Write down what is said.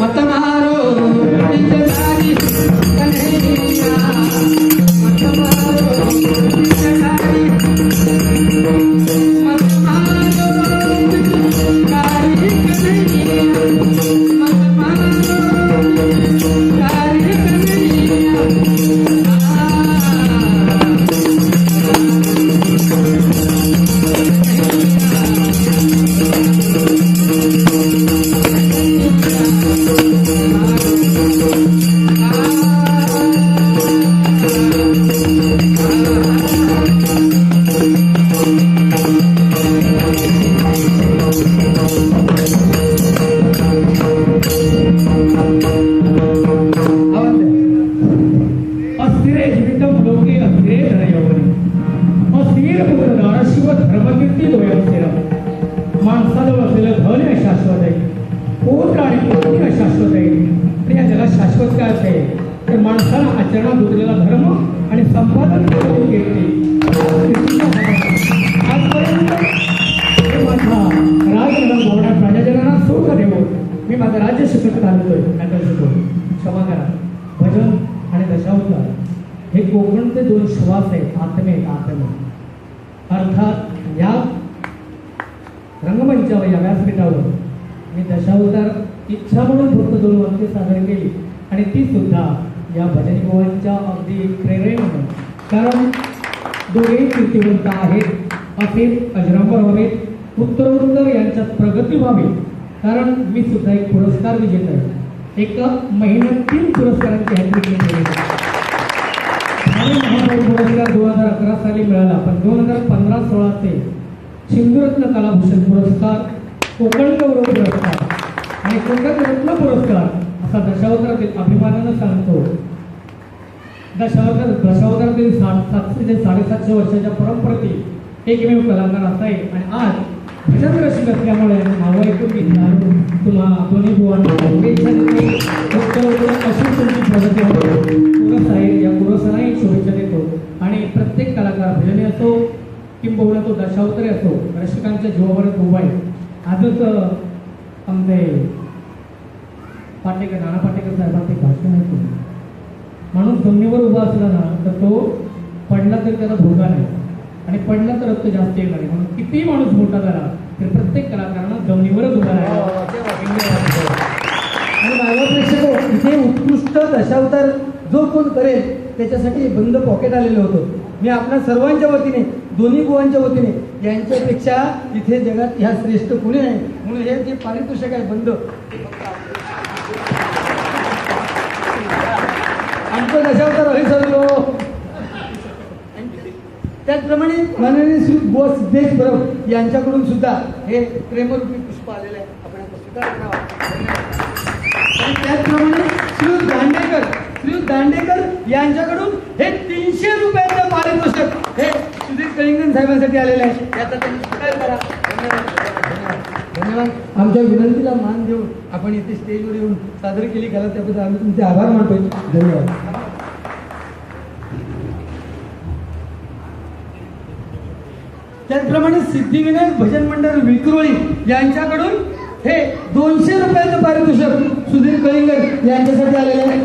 మతమారో पुत्रदार शिव धर्मकीर्ती दोयस्थिर माणसाजवळ असलेलं धन हे शाश्वत आहे. पोट आणि पत्नी हे शाश्वत आहे. आणि या जगात शाश्वत काय असते तर माणसाला आचरणात उतरलेला धर्म आणि संपादन केलेली कीर्ती आजपर्यंत माझा राजनगर बोर्डात प्रजाजनांना सुख देऊ मी माझं राज्य शिकत आलेलो आहे नका क्षमा करा. भजन आणि दशावतार. हे कोकणचे दोन श्वास आहेत. आत्मे आत्मे. अर्थात या रंगमंचावर या व्यासपीठावर. मी दशावतार इच्छा म्हणून फक्त दोन वाक्य सादर केली. आणि ती सुद्धा या भजन गोवांच्या अगदी प्रेरणेने. कारण दोघेही कीर्तिवंत आहेत. असेच अजरांबर व्हावेत उत्तरोत्तर यांच्यात प्रगती व्हावी. कारण मी सुद्धा एक पुरस्कार विजेता एका महिन्यात तीन पुरस्कारांची हॅट्रिक केली ठाणे महापौर पुरस्कार दोन हजार अकरा साली मिळाला पण दोन हजार पंधरा सोळा ते सिंधुरत्न कलाभूषण पुरस्कार कोकण गौरव पुरस्कार आणि कोकण रत्न पुरस्कार असा दशावतारातील अभिमानानं सांगतो. दशावतार दशावतारातील सात सातशे ते साडेसातशे वर्षाच्या परंपरेतील एकमेव कलाकार असा आहे. आणि आज भजन रसिक असल्यामुळे नाव ऐकून घेतला दारू तुम्हा दोन्ही बुवांना प्रत्येक कलाकार भजनी असो किंबहुना तो दशावतारी असो रसिकांच्या जीवावर उभा आहे. आजच आमचे पाटेकर नाना पाटेकर साहेबांचे भाषण ऐकून माणूस जमिनीवर उभा असला ना तर तो पडला तरी त्याला धोका नाही. आणि पडला तर रक्त जास्त येणार नाही. म्हणून कितीही माणूस मोठा झाला तर प्रत्येक कलाकारांना जमिनीवरच उभा राहायला आणि मानव प्रेक्षक इथे उत्कृष्ट दशावतार जो कोण करेल त्याच्यासाठी बंद पॉकेट आलेलं होतं. मी आपल्या सर्वांच्या वतीने दोन्ही बुवांच्या वतीने यांच्यापेक्षा इथे जगात ह्या श्रेष्ठ कुणी नाही. म्हणून हे जे पारितोषिक आहे बंद. आमचं दशावतार हरी सरलो त्याचप्रमाणे माननीय श्री बुवा सिद्धेश परब यांच्याकडून सुद्धा हे प्रेमरूपी पुष्प आलेलं आहे. आपण आणि त्याचप्रमाणे श्री दांडेकर श्री दांडेकर यांच्याकडून हे तीनशे रुपये पारितोषिक हे सुधीर कलिंगन साहेबांसाठी आलेलं आहे. याचा त्यांनी स्वीकार करा. धन्यवाद. आमच्या विनंतीला मान देऊन आपण इथे स्टेजवर येऊन सादर केली. कला त्याबद्दल आम्ही तुमचे आभार मानतोय. धन्यवाद. त्याचप्रमाणे सिद्धिविनायक भजन मंडळ विक्रोळी यांच्याकडून हे दोनशे रुपयाचं पारितोषिक सुधीर कलिंगड यांच्यासाठी आलेले आहे.